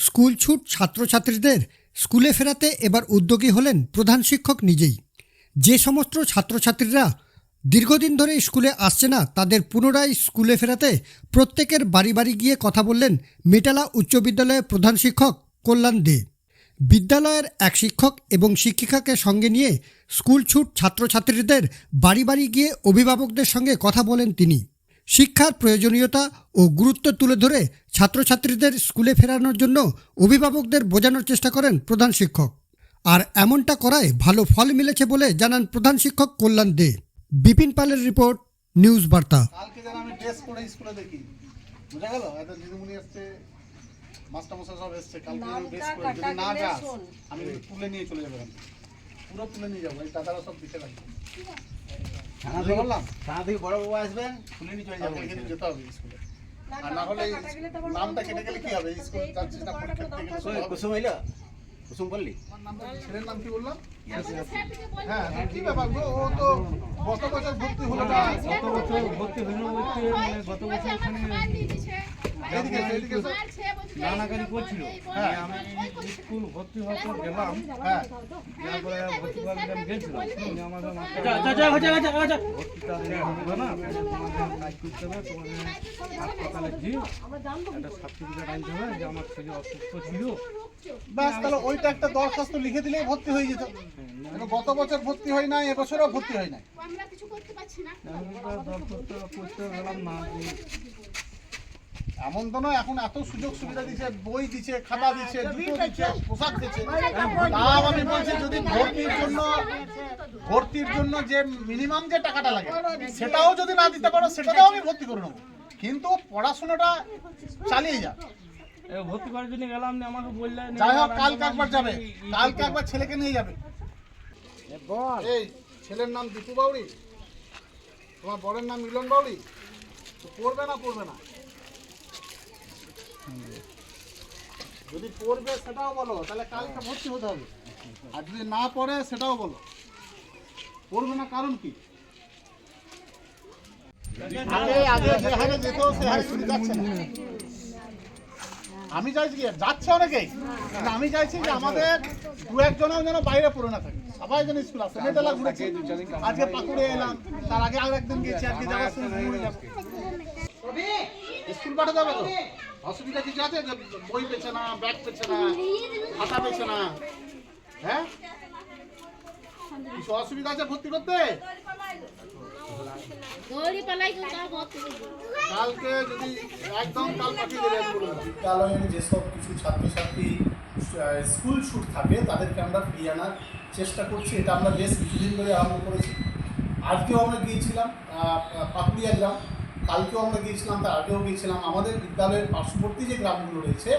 School ছুট ছাত্রছাত্রীদের স্কুলে ফেরাতে এবার উদ্যোগী হলেন প্রধান শিক্ষক নিজেই। যে সমস্ত ছাত্রছাত্রীরা দীর্ঘদিন ধরে স্কুলে আসছে না, তাদের পুনরায় স্কুলে ফেরাতে প্রত্যেকের বাড়ি বাড়ি গিয়ে কথা বললেন মেটালা উচ্চ বিদ্যালয়ের প্রধান শিক্ষক কল্যাণ দে। বিদ্যালয়ের এক শিক্ষক এবং শিক্ষিকাকে সঙ্গে নিয়ে স্কুল ছুট ছাত্রছাত্রীদের বাড়ি বাড়ি গিয়ে অভিভাবকদের সঙ্গে কথা বলেন তিনি। শিক্ষার প্রয়োজনীয়তা ও গুরুত্ব তুলে ধরে ছাত্রছাত্রীদের স্কুলে ফেরানোর জন্য অভিভাবকদের বোঝানোর চেষ্টা করেন প্রধান শিক্ষক। আর এমনটা করায় ভালো ফল মিলেছে বলে জানান প্রধান শিক্ষক কল্যাণ দে। বিপিন পালের রিপোর্ট নিউজ বার্তা। কালকে যেন আমি ড্রেস পরে স্কুলে দেখি। বুঝা গেল? এত দিদিমণি এসছে মাস্টারমশাই সব এসছে কালকে আমি ড্রেস পরে যদি না যাস আমি তুলে নিয়ে চলে যাব পুরো তুলে নিয়ে যাব এই দাদারা সব দিতে লাগবে। থানা থেকে পারলাম? থানা থেকে বড় বাবু আসবেন নিয়ে চলে যাব কিন্তু যেতে হবে স্কুলে। আর না হলে নামটা কেটে গেলে কি হবে? স্কুল যাচ্ছিস না পরীক্ষা দিতে গেলে সব ওই হবে। কুসুম বললি ছেলের নাম কি বললাম? হ্যাঁ তো কি ব্যাপার গো? ও তো গত বছর ভর্তি হলো না? গত বছর ভর্তি হলো মানে গত বছর এখানে নানাকারি করছিল। হ্যাঁ। আমি স্কুল ভর্তি হওয়ার পর গেলাম। হ্যাঁ। তারপরে ভর্তি হওয়ার আমি গেছিলাম। আমাদের ভর্তিটা দেওয়া না। তোমাদের কাজ করতে হবে। তোমাদের হাসপাতালে গিয়ে একটা সার্টিফিকেট আনতে হবে যে আমার ছেলে অসুস্থ ছিল। ব্যাস তাহলে ওইটা একটা দরখাস্ত লিখে দিলেই ভর্তি হয়ে যেত। গত বছর ভর্তি হয় নাই এবছরও ভর্তি হয় নাই। আমরা কিছু করতে পারছি না। করতে গেলাম না এমন তো নয় এখন এত সুযোগ সুবিধা দিচ্ছে বই দিচ্ছে খাতা দিচ্ছে জুতো দিচ্ছে পোশাক দিচ্ছে। তাও আমি বলছি যদি ভর্তির জন্য ভর্তির জন্য যে মিনিমাম যে টাকাটা লাগে সেটাও যদি না দিতে পারো সেটাতেও আমি ভর্তি করে নেব। কিন্তু পড়াশোনাটা চালিয়ে যা। এ ভর্তি করার জন্য গেলাম না আমাকে বললেন যাই হোক কালকে একবার যাবে। কালকে একবার ছেলেকে নিয়ে যাবে। এই ছেলের নাম দীপু বাউরি তোমার বরের নাম মিলন বাউরি তো পড়বে না পড়বে না। যদি পড়বে সেটাও বলো, তাহলে কালকে ভর্তি হতে হবে। আর যদি না পড়ে, সেটাও বলো। পড়বে না কারণ কি? আমি চাইছি কি, যাচ্ছে অনেকেই আমি চাইছি যে আমাদের দু একজনও যেন বাইরে পড়ে না থাকে। সবাই যেন স্কুল আসে। মেয়েটা ঘুরেছি। আজকে পাকুড়ে এলাম, তার আগে আর একদিন গেছি আজকে যাওয়ার সময় যাব। স্কুল পাঠা যাবে তো? অসুবিধা কিছু আছে? যে বই পেছে না, ব্যাগ পেছে না, খাতা পেছে না? হ্যাঁ? কিছু অসুবিধা আছে ভর্তি করতে? যেসব কিছু ছাত্রছাত্রী স্কুল থাকে, তাদেরকে আমরা আনার চেষ্টা করছি। এটা আমরা বেশ কিছুদিন ধরে করেছি। আজকেও আমরা গিয়েছিলাম পাকুড়িয়া গ্রাম। কালকেও আমরা গিয়েছিলাম, তার আগেও গিয়েছিলাম। আমাদের বিদ্যালয়ের পার্শ্ববর্তী যে গ্রামগুলো রয়েছে,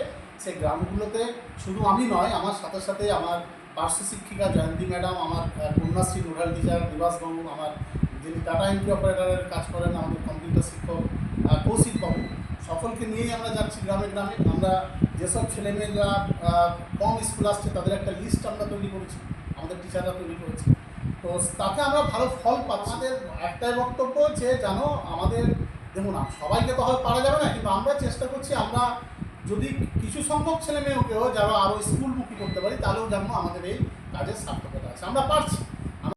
সেই গ্রামগুলোতে শুধু আমি নয়, আমার সাথে সাথে আমার পার্শ্ব শিক্ষিকা জয়ন্তী ম্যাডাম, আমার কন্যাশ্রী নোডাল টিচার নিবাসবাবু আমার যিনি টাটা এন্ট্রি অপারেটারের কাজ করেন, আমাদের কম্পিউটার শিক্ষক কৌশিক বাবু, সকলকে নিয়েই আমরা যাচ্ছি গ্রামে গ্রামে। আমরা যেসব ছেলেমেয়েরা কম স্কুল আসছে, তাদের একটা লিস্ট আমরা তৈরি করেছি, আমাদের টিচাররা তৈরি করেছি। তো তাতে আমরা ভালো ফল পাচ্ছি। আমাদের একটাই বক্তব্য যে জানো আমাদের দেখুন সবাইকে তো হয় পারা যাবে না, কিন্তু আমরা চেষ্টা করছি আমরা যদি কিছু সংখ্যক ছেলে মেয়েকেও যারা আরও স্কুলমুখী করতে পারি, তাহলেও যেন আমাদের এই কাজের সার্থকতা আছে। আমরা পারছি।